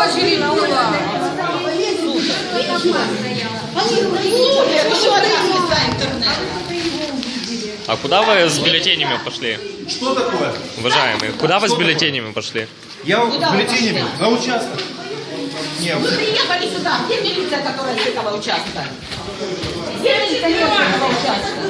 очередь была. А куда вы с бюллетенями пошли, Что такое? уважаемые? Куда вы с бюллетенями пошли? Я с бюллетенями на участок. Не, Вы приехали сюда. Где милиция, которая с этого участка? Где милиция с этого участка?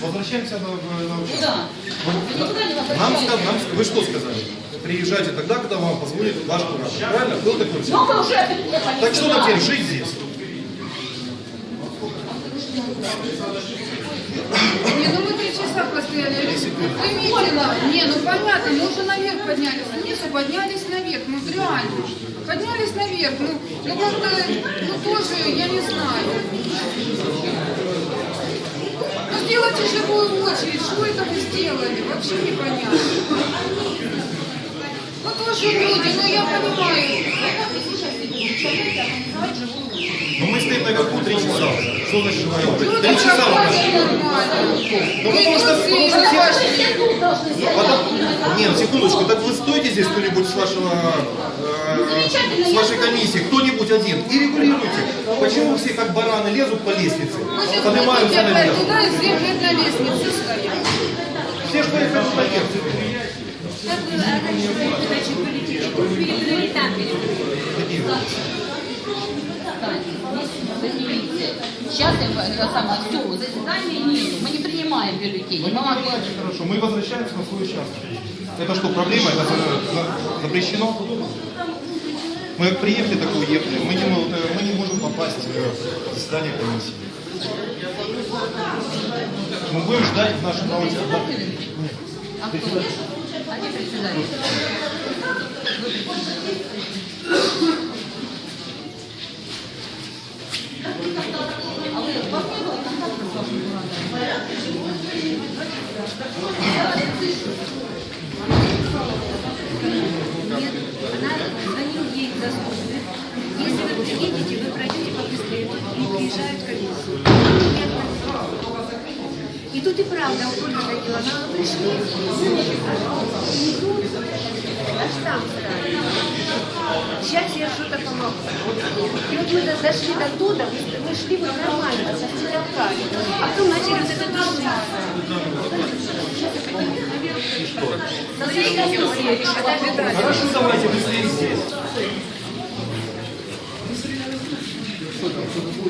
Возвращаемся на, на участок. Куда? Вы никуда не Нам, нам вы что сказали? Приезжайте тогда, когда вам позвонит ваш куратор. Правильно? Был такой Но вы уже приехали Так что нам теперь жить здесь? Не, ну постояли. Поймите нас. Не, ну понятно, мы уже наверх поднялись. Снизу поднялись наверх, ну реально. Поднялись наверх, ну, ну как-то, ну тоже, я не знаю. Ну сделайте живую очередь, что это вы сделали? Вообще непонятно. Ну тоже люди, ну я понимаю. Ну мы стоим наверху три часа. Что значит Три часа. Ну потому что... Вы Все. Потом- Нет, секундочку, так вы стойте здесь кто-нибудь с вашего, э, с вашей комиссии, кто-нибудь один, и регулируйте. Почему все как бараны лезут по лестнице, сейчас поднимаются наверх? туда и всех лет на лестнице стоят. Сейчас это самое, все, заседание нет. Мы не принимаем бюллетени. Мы могли... Хорошо, мы возвращаемся на свой участок. Это что, проблема? Это за- запрещено? Мы приехали, так уехали. Мы не, э, мы не можем попасть в заседание комиссии. Мы будем ждать в нашем правоте. А кто? Где И тут и правда, у Ольги ходила, она пришли, идут, аж там стали. Сейчас я что-то помогу. И вот мы до- дошли до туда, мы, шли вот нормально, со стрелками. А потом начали вот это комиссией. Хорошо, давайте.